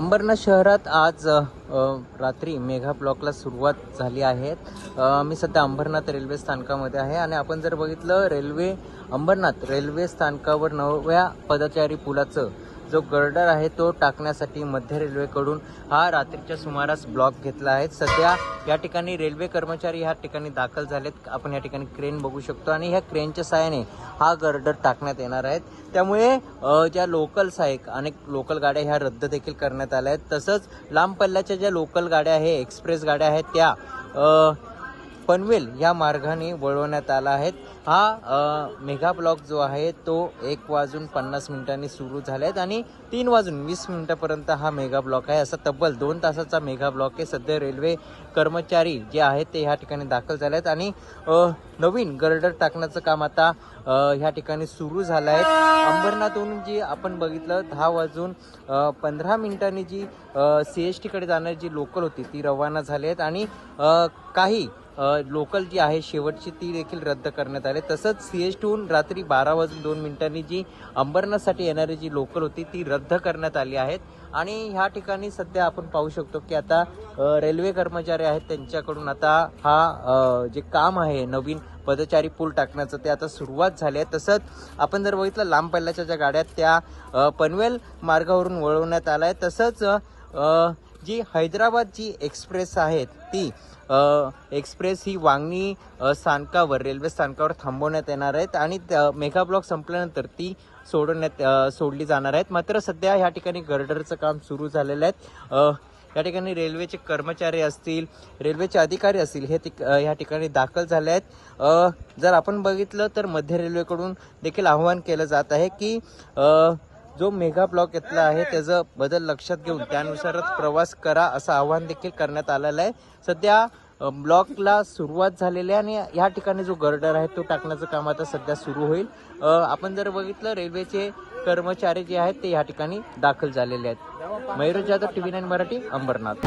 अंबरनाथ शहरात आज रात्री मेघा ब्लॉकला सुरुवात झाली आहे. मी सध्या अंबरनाथ रेल्वे स्थानकामध्ये आहे आणि आपण जर बघितलं रेल्वे अंबरनाथ रेल्वे स्थानकावर नव्या पदचारी पुलाचं जो गर्डर आहे तो टाकण्यासाठी मध्य रेल्वेकडून हा रात्रीच्या सुमारास ब्लॉक घेतला आहे. सध्या या ठिकाणी रेल्वे कर्मचारी ह्या ठिकाणी दाखल झालेत. आपण या ठिकाणी क्रेन बघू शकतो आणि ह्या क्रेनच्या सहाय्याने हा गर्डर टाकण्यात येणार आहेत. त्यामुळे ज्या लोकल्स आहेत अनेक लोकल गाड्या ह्या रद्द देखील करण्यात आल्या आहेत. तसंच लांब पल्ल्याच्या ज्या लोकल गाड्या आहे एक्सप्रेस गाड्या आहेत त्या पनवेल या मार्गाने वळवण्यात आला आहे. हा मेगा ब्लॉक जो आहे तो एक वाजून पन्नास मिनिटांनी सुरू झाला आहेत आणि तीन वाजून वीस मिनिटापर्यंत हा मेगा ब्लॉक आहे. असा तब्बल दोन तासाचा मेगा ब्लॉक आहे. सध्या रेल्वे कर्मचारी जे आहेत ते ह्या ठिकाणी दाखल झाले आहेत आणि नवीन गर्डर टाकण्याचं काम आता ह्या ठिकाणी सुरू झालं आहे अंबरनाथहून जी आपण बघितलं दहा वाजून पंधरा मिनिटांनी जी सी एस टीकडे जाणारी जी लोकल होती ती रवाना झाली आहेत आणि काही लोकल जी आहे शेवटची ती देखील रद्द करण्यात आली. तसंच सी एस टीहून रात्री बारा वाजून दोन मिनिटांनी जी अंबरनाथसाठी येणारी जी लोकल होती ती रद्द करण्यात आली आहेत. आणि ह्या ठिकाणी सध्या आपण पाहू शकतो की आता रेल्वे कर्मचारी आहेत त्यांच्याकडून आता हा जे काम आहे नवीन पदचारी पूल टाकण्याचं ते आता सुरुवात झाली आहे. तसंच आपण जर बघितलं लांब पल्ल्याच्या ज्या गाड्या त्या पनवेल मार्गावरून वळवण्यात आल्या आहेत. तसंच जी हैदराबाद जी एक्सप्रेस आहेत ती एक्सप्रेस ही वांगणी स्थानकावर रेल्वे स्थानकावर थांबवण्यात येणार आहेत आणि त्या- मेगा ब्लॉक संपल्यानंतर ती सोडण्यात सोडली जाणार आहेत. मात्र सध्या ह्या ठिकाणी गर्डरचं काम सुरू झालेलं आहे. या ठिकाणी रेल्वेचे कर्मचारी असतील रेल्वेचे अधिकारी असतील हे तिक- ह्या ठिकाणी दाखल झाले आहेत. जर आपण बघितलं तर मध्य रेल्वेकडून देखील आवाहन केलं जात आहे की जो मेगा ब्लॉक घेतला आहे त्याचं बदल लक्षात घेऊन त्यानुसारच प्रवास करा असं आवाहन देखील करण्यात आलेलं आहे. सध्या ब्लॉकला सुरुवात झालेली आहे आणि या ठिकाणी जो गर्डर आहे तो टाकण्याचं काम आता सध्या सुरू होईल. आपण जर बघितलं रेल्वेचे कर्मचारी जे आहेत ते या ठिकाणी दाखल झालेले आहेत. Mayur Jadhav TV nine Marathi Ambarnath.